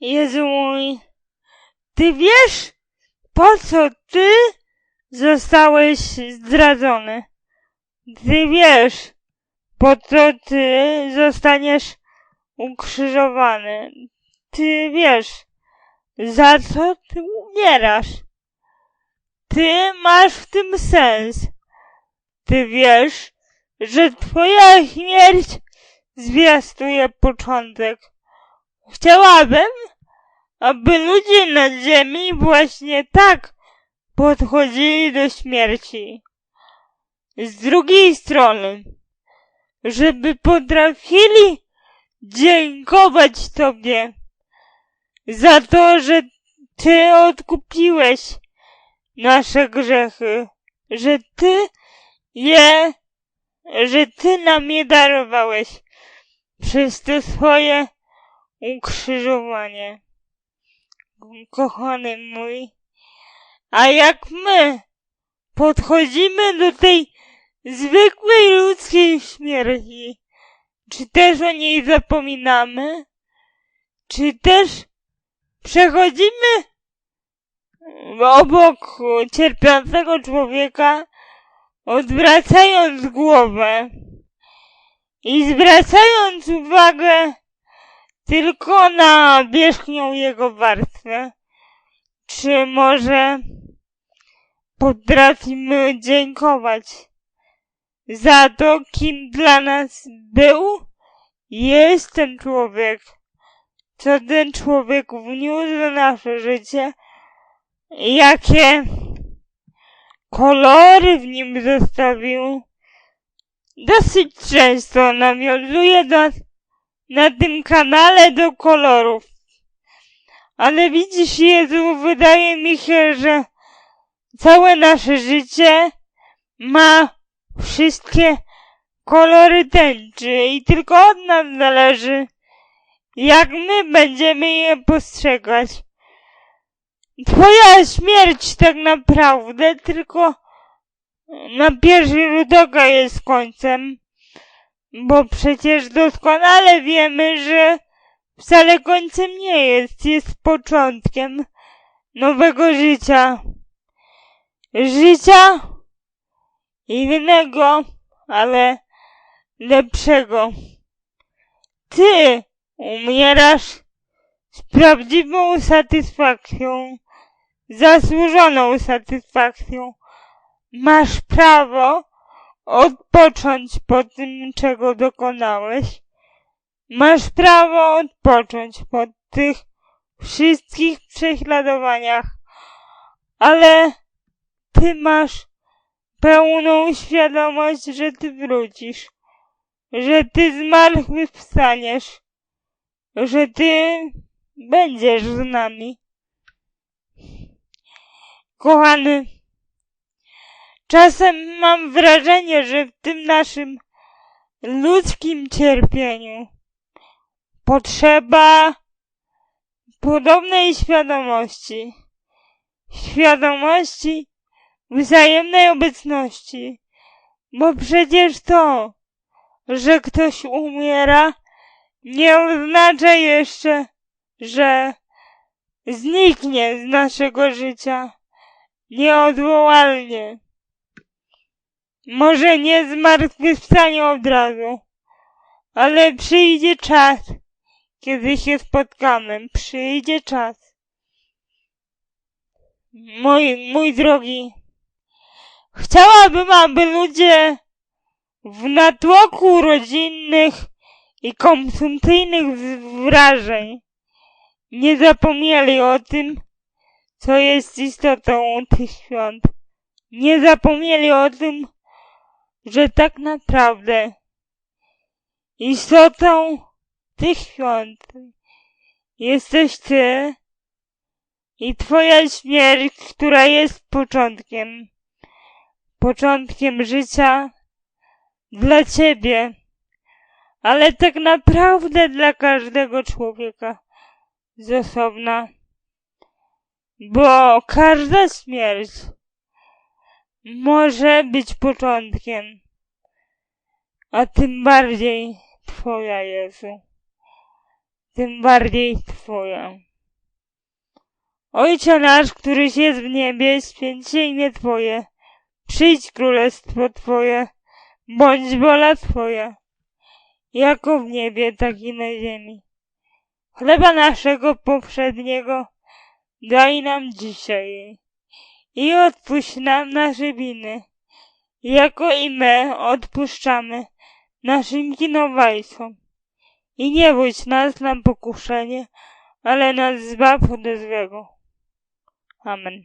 Jezu mój, ty wiesz, po co ty zostałeś zdradzony? Ty wiesz, po co ty zostaniesz ukrzyżowany? Ty wiesz, za co ty umierasz? Ty masz w tym sens. Ty wiesz, że twoja śmierć zwiastuje początek. Chciałabym, aby ludzie na ziemi właśnie tak podchodzili do śmierci. Z drugiej strony, żeby potrafili dziękować Tobie za to, że Ty odkupiłeś nasze grzechy, że Ty je, że Ty nam je darowałeś przez to swoje ukrzyżowanie. Kochany mój, a jak my podchodzimy do tej zwykłej ludzkiej śmierci, czy też o niej zapominamy? Czy też przechodzimy obok cierpiącego człowieka, odwracając głowę i zwracając uwagę tylko na wierzchnią jego warstwę? Czy może potrafimy dziękować za to, kim dla nas był jest ten człowiek, co ten człowiek wniósł w nasze życie, jakie kolory w nim zostawił. Dosyć często nawiązuje nas na tym kanale do kolorów. Ale widzisz, Jezu, wydaje mi się, że całe nasze życie ma wszystkie kolory tęczy i tylko od nas zależy, jak my będziemy je postrzegać. Twoja śmierć tak naprawdę tylko na pierwszy rzut oka jest końcem, bo przecież doskonale wiemy, że wcale końcem nie jest, jest początkiem nowego życia. Życia innego, ale lepszego. Ty umierasz z prawdziwą satysfakcją, zasłużoną satysfakcją. Masz prawo odpocząć po tym, czego dokonałeś. Masz prawo odpocząć po tych wszystkich prześladowaniach, ale ty masz pełną świadomość, że ty wrócisz, że ty zmartwychwstaniesz, że ty będziesz z nami. Kochany, czasem mam wrażenie, że w tym naszym ludzkim cierpieniu potrzeba podobnej świadomości. Świadomości wzajemnej obecności. Bo przecież to, że ktoś umiera, nie oznacza jeszcze, że zniknie z naszego życia nieodwołalnie. Może nie zmartwychwstanie od razu, ale przyjdzie czas, kiedy się spotkamy. Przyjdzie czas. Mój, mój drogi, chciałabym, aby ludzie w natłoku rodzinnych i konsumpcyjnych wrażeń nie zapomnieli o tym, co jest istotą tych świąt. Nie zapomnieli o tym, że tak naprawdę istotą tych świąt jesteś Ty i Twoja śmierć, która jest początkiem, początkiem życia dla Ciebie, ale tak naprawdę dla każdego człowieka z osobna, bo każda śmierć może być początkiem, a tym bardziej Twoja Jezu tym bardziej Twoja. Ojcze nasz, któryś jest w niebie, święć się imię Twoje. Przyjdź królestwo Twoje, bądź wola Twoja, jako w niebie, tak i na ziemi. Chleba naszego powszedniego daj nam dzisiaj i odpuść nam nasze winy, jako i my odpuszczamy naszym winowajcom. I nie wódź nas na pokuszenie, ale nas zbaw ode złego. Amen.